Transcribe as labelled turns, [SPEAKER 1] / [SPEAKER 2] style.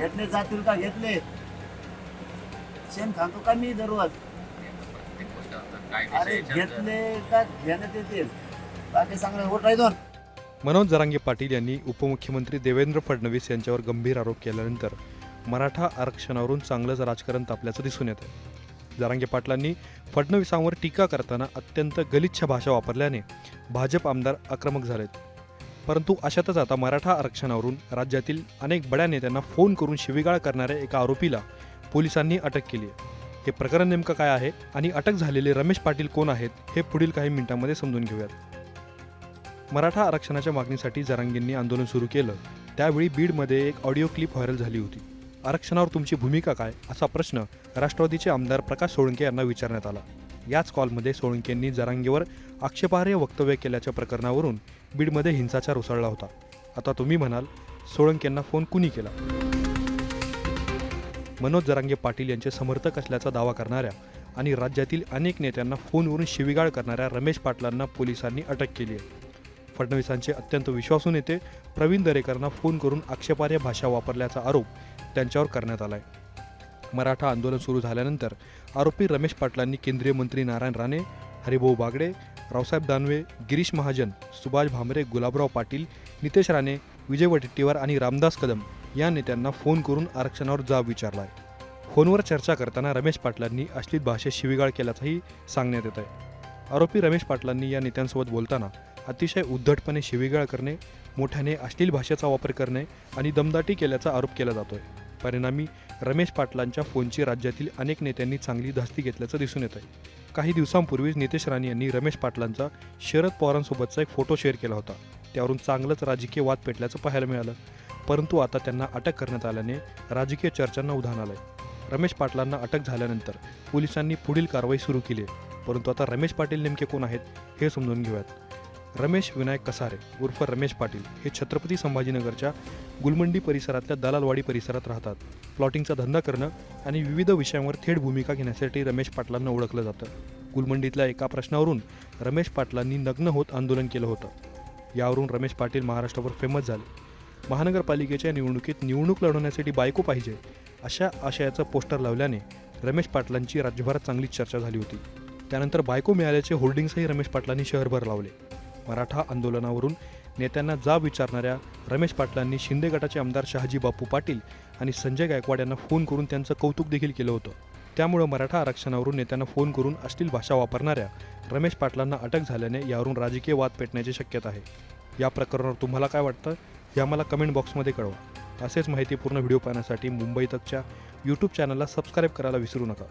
[SPEAKER 1] घेतले जातील का घेतले? शेण खातो का मी दररोज? अरे घेतले का घेण्यात येतील बाकी चांगलं होत नाही दोन
[SPEAKER 2] मनोज जरांगे पाटील यांनी उपमुख्यमंत्री देवेंद्र फडणवीस यांच्यावर गंभीर आरोप केल्यानंतर मराठा आरक्षणावरून चांगलंच राजकारण तापल्याचं दिसून येतं जरांगे पाटलांनी फडणवीसांवर टीका करताना अत्यंत गलिच्छ भाषा वापरल्याने भाजप आमदार आक्रमक झालेत. परंतु अशातच आता मराठा आरक्षणावरून राज्यातील अनेक बड्या नेत्यांना फोन करून शिवीगाळ करणाऱ्या एका आरोपीला पोलिसांनी अटक केली आहे. हे प्रकरण नेमकं काय आहे आणि अटक झालेले रमेश पाटील कोण आहेत हे पुढील काही मिनिटांमध्ये समजून घेऊयात. मराठा आरक्षणाच्या मागणीसाठी जरांगींनी आंदोलन सुरू केलं. त्यावेळी बीडमध्ये एक ऑडिओ क्लिप व्हायरल झाली होती. आरक्षणावर तुमची भूमिका काय? असा प्रश्न राष्ट्रवादीचे आमदार प्रकाश सोळंके यांना विचारण्यात आला. याच कॉलमध्ये सोळंकेंनी जरांगेवर आक्षेपार्ह वक्तव्य केल्याच्या प्रकरणावरून बीडमध्ये हिंसाचार उसळला होता. आता तुम्ही म्हणाल सोळंकेंना फोन कुणी केला? मनोज जरांगे पाटील यांचे समर्थक असल्याचा दावा करणाऱ्या आणि राज्यातील अनेक नेत्यांना फोनवरून शिवीगाळ करणाऱ्या रमेश पाटलांना पोलिसांनी अटक केली आहे. फडणवीसांचे अत्यंत विश्वासू नेते प्रवीण दरेकरांना फोन करून आक्षेपार्ह भाषा वापरल्याचा आरोप त्यांच्यावर करण्यात आला आहे मराठा आंदोलन सुरू झाल्यानंतर आरोपी रमेश पाटलांनी केंद्रीय मंत्री नारायण राणे हरिभाऊ बागडे रावसाहेब दानवे गिरीश महाजन सुभाष भामरे गुलाबराव पाटील नितेश राणे विजय वडेट्टीवार आणि रामदास कदम या नेत्यांना फोन करून आरक्षणावर जाब विचारला आहे फोनवर चर्चा करताना रमेश पाटलांनी अश्लील भाषेत शिवीगाळ केल्याचंही सांगण्यात येत आहे आरोपी रमेश पाटलांनी या नेत्यांसोबत बोलताना अतिशय उद्धटपणे शिवीगाळ करणे मोठ्याने अश्लील भाषेचा वापर करणे आणि दमदाटी केल्याचा आरोप केला जातोय. परिणामी रमेश पाटलांच्या फोनची राज्यातील अनेक नेत्यांनी चांगली धास्ती घेतल्याचं दिसून येत आहे काही दिवसांपूर्वीच नितेश राणे यांनी रमेश पाटलांचा शरद पवारांसोबतचा एक फोटो शेअर केला होता. त्यावरून चांगलंच राजकीय वाद पेटल्याचं पाहायला मिळालं. परंतु आता त्यांना अटक करण्यात आल्याने राजकीय चर्चांना उधाण आलंय. रमेश पाटलांना अटक झाल्यानंतर पोलिसांनी पुढील कारवाई सुरू केली परंतु आता रमेश पाटील नेमके कोण आहेत हे समजून घेऊयात. रमेश विनायक कसारे उर्फ रमेश पाटील हे छत्रपती संभाजीनगरच्या गुलमंडी परिसरातल्या दलालवाडी परिसरात राहतात. प्लॉटिंगचा धंदा करणं आणि विविध विषयांवर थेट भूमिका घेण्यासाठी रमेश पाटलांना ओळखलं जातं. गुलमंडीतल्या एका प्रश्नावरून रमेश पाटलांनी नग्न होत आंदोलन केलं होतं. यावरून रमेश पाटील महाराष्ट्रावर फेमस झाले. महानगरपालिकेच्या निवडणुकीत निवडणूक लढवण्यासाठी बायको पाहिजे अशा आशयाचं पोस्टर लावल्याने रमेश पाटलांची राज्यभरात चांगलीच चर्चा झाली होती. त्यानंतर बायको मिळाल्याचे होर्डिंग्सही रमेश पाटलांनी शहरभर लावले. मराठा आंदोलनावरून नेत्यांना जाब विचारणाऱ्या रमेश पाटलांनी शिंदे गटाचे आमदार शहाजी बापू पाटील आणि संजय गायकवाड यांना फोन करून त्यांचं कौतुक देखील केलं होतं. त्यामुळं मराठा आरक्षणावरून नेत्यांना फोन करून अश्लील भाषा वापरणाऱ्या रमेश पाटलांना अटक झाल्याने यावरून राजकीय वाद पेटण्याची शक्यता आहे. या प्रकरणावर तुम्हाला काय वाटतं? हे आम्हाला कमेंट बॉक्समध्ये कळवा. असेच माहितीपूर्ण व्हिडिओ पाहण्यासाठी मुंबई तकच्या यूट्यूब चॅनलला सबस्क्राईब करायला विसरू नका.